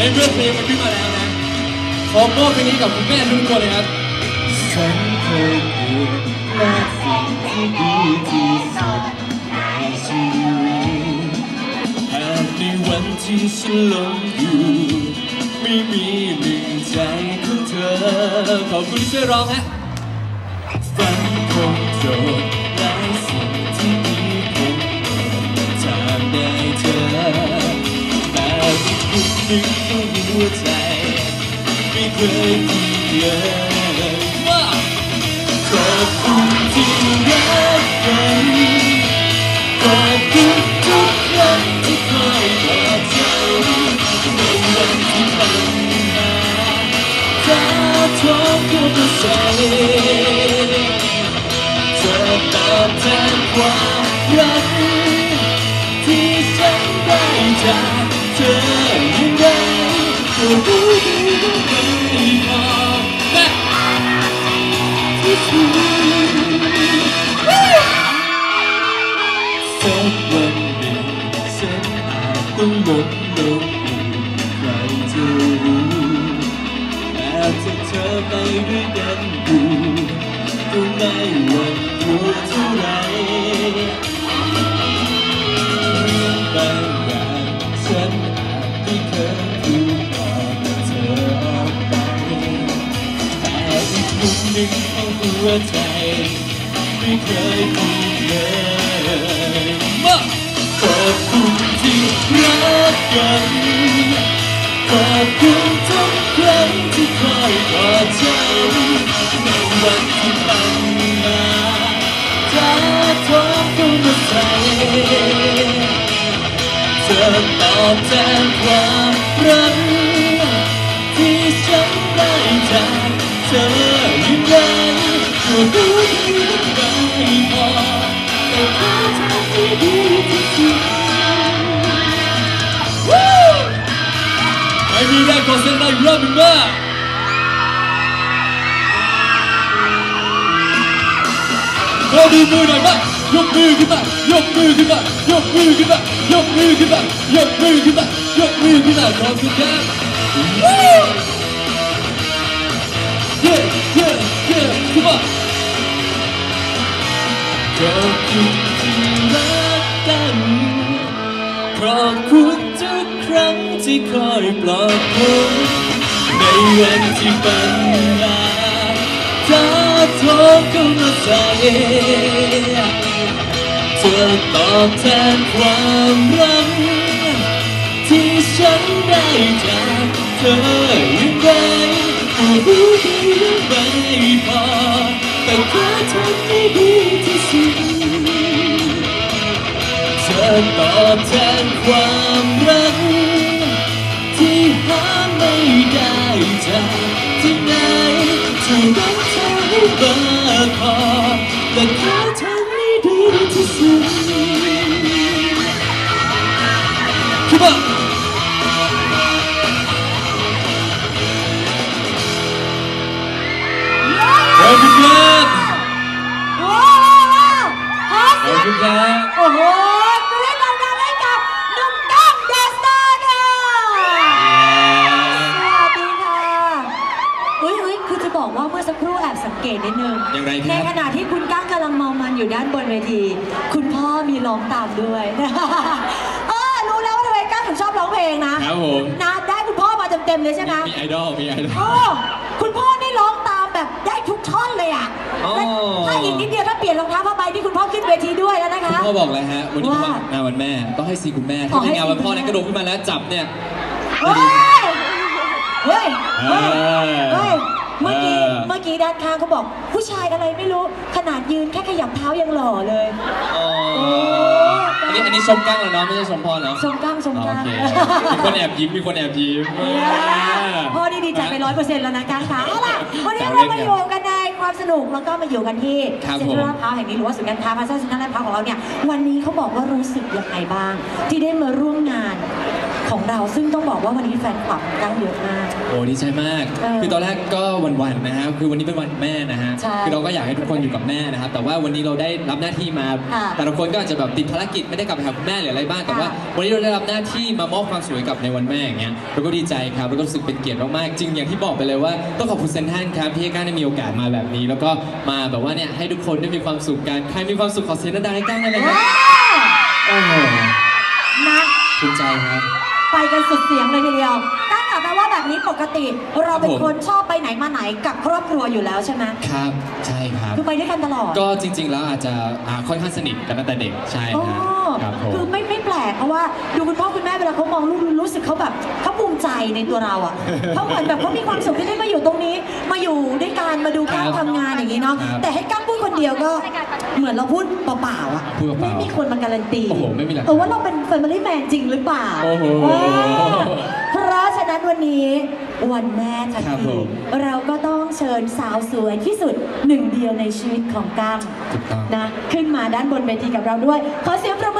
ในเมื่อเพลงมันขึ้นมาแล้วนะขอมอบเพลงนี้กับคุณแม่ทุกคนเลยครับฉันเคยเกิดและสิ่งที่ดีที่สุดในชีวิตหากในวันที่ฉันหลงอยู่ไม่มีหนึ่งใจของเธอ ขอบคุณที่ช่วยร้องฮะฝันคงโจท วใจ ไม่เคยมีเลยว่าขอบคุณที่ สักวันหนึ่งฉันอาจต้องหมดลมอีกใครจะรู้แต่ถ้าเธอไปด้วยกันอยู่ก็ไม่หวั่นกลัวเท่าไหรเรื่องบางอย่างฉันอาจไม่เคย หนึ่งของหัวใจ ไม่เคยพูดเลยมาขอบคุณที่รักกันขอบคุณทุกครั้งที่คอยกอดฉันในวันที่ปัญหาท้าทองเข้ามาใส่เธอตอบแทนความรักที่ฉั ก็รู้ดีว่าไม่พอแต่ขอทำให้ดีที่สุดไม่มีได้ขอเสียงหน่ อยอีกรอบหนึ่งว่าขอบคุณครับเย้เย้เย้ขึ้นมาขอบคุณที่รักกันขอบคุณทุกครั้งที่คอยปลอบผมในวันที่ปัญหาท้าทองเข้ามาใส่เธอตอบแทนความรักที่ฉันได้จากเธอยังไงก็รู้ดีว่าไม่พอ แต่ขอทำให้ดีที่สุดเธอตอบแทนความรัก ที่หาไม่ได้จากที่ไหนจะรักเธอให้มากพอแต่ขอทำให้ดีที่สุดคิด มื่อสักครู่แอบสังเกตนิดนึงอย่างไรครับ ในขณะที่คุณก้างกำลังมองมันอยู่ด้านบนเวที คุณพ่อมีร้องตามด้วย เออรู้แล้วว่าทำไมก้างถึงชอบร้องเพลงนะครับผมนะได้คุณพ่อมาเต็มๆเลยใช่ไหมมีไอดอลมีไอดอล โอ้คุณพ่อนี่ร้องตามแบบได้ทุกท่อนเลยอะอ๋อและถ้าอีกนิดเดียวถ้าเปลี่ยนรองเท้าผ้าใบที่คุณพ่อขึ้นเวทีด้วยแล้วนะคะพ่อบอกแล้วฮะวันนี้ว่าวันงานวันแม่ต้องให้ซีคุณแม่อ๋อถ้าเป็นงานวันพ่อเนี่ยกระโดดขึ้นมาแล้วจับเนี่ย เฮ้ย เฮ้ย เฮ้ย เออ เฮ้ย เมื่อกี้ เออ เมื่อกี้ ด้านข้างเขาบอก ผู้ชายอะไรไม่รู้ ขนาดยืนแค่ขยับเท้ายังหล่อเลยอ๋อโอ้อันนี้อันนี้ชมกั้งเหรอเนาะไม่ใช่ชมพ่อเนาะชมกล้ามชมอ๋อกล้าโอมเคมีคนแอบยิ้มมีคนแอบยิ้ม พ่อนี่ดีใจไปร้อยเปอร์เซ็นต์แล้วนะก้างขาเอาล่ะวันนี้แซวเราเล่นมากันอยู่กันในความสนุกแล้วก็มาอยู่กันที่ครับเซ็นทรัลลาดพร้าวแห่งนี้หรือว่าศูนย์การค้าพาซ่าเซ็นทรัลลาดพร้าวของเราเนี่ยวันนี้เขาบอกว่ารู้สึกยังไงบ้าง ที่ได้มาร่วมงาน ของเรา ซึ่งต้องบอกว่าวันนี้แฟนคลับตั้งเยอะมาก โอ้ดีใจมาก เออคือตอนแรกก็หวันๆนะฮะคือวันนี้เป็นวันแม่นะฮะ ใช่คือเราก็อยากให้ทุกคนอยู่กับแม่นะครับ แต่ว่าวันนี้เราได้รับหน้าที่มา ค่ะแต่ละคนก็อาจจะแบบติดภารกิจไม่ได้กลับไปหาคุณแม่หรืออะไรบ้าง แต่ว่า ค่ะวันนี้เราได้รับหน้าที่มามอบความสุขให้กับในวันแม่อย่างเงี้ย เราก็ดีใจครับแล้วก็รู้สึกเป็นเกียรติมากๆ จริงอย่างที่บอกไปเลยว่าต้องขอบคุณเซนทรันครับที่ให้ก้างได้มีโอกาสมาแบบนี้ แล้วก็มาแบบว่าเนี่ยให้ทุกคนได้มีความสุขกัน ใครมีความสุขขอเสียงดังๆให้ก้างได้เลยครับว้าวโอ้โหนะ ภูมิใจครับ ไปกันสุดเสียงเลยทีเดียวตั้งแต่แปลว่าแบบนี้ปกติ เราเป็นครับผมคนชอบไปไหนมาไหนกับครอบครัวอยู่แล้วใช่ไหมครับใช่ครับ คือไปด้วยกันตลอด ก็จริง ๆ แล้วอาจจะอ่าค่อนข้างสนิทกันตั้งแต่เด็กใช่โอ้ครับครับผม คือไม่ไม่แปลกเพราะว่าดูคุณพ่อคุณแม่เวลาเขามองลูกรู้สึกเขาแบบเขาภูมิใจในตัวเราอะ เขาเหมือนแบบเขามีความสุขที่ได้มาอยู่ตรงนี้ มาอยู่ด้วยกันมาดูการครับทำงานอย่างนี้เนาะ ครับ แต่ให้กั้งพูด คนเดียวก็เหมือนเราพูดเปล่าๆอะพูดเปล่าๆไม่มีคนมาการันตีโอ้โหไม่มีหลักฐาน เออว่าเราเป็น Family Man จริงหรือเปล่าโอ้โห เออเพราะฉะนั้นวันนี้วันแม่ทันครับผทีม เราก็ต้องเชิญสาวสวยที่สุดหนึ่งเดียวในชีวิตของกั้งถูกต้อง นะ ขึ้นมาด้านบนเวทีกับเราด้วย ขอเสียงประมือ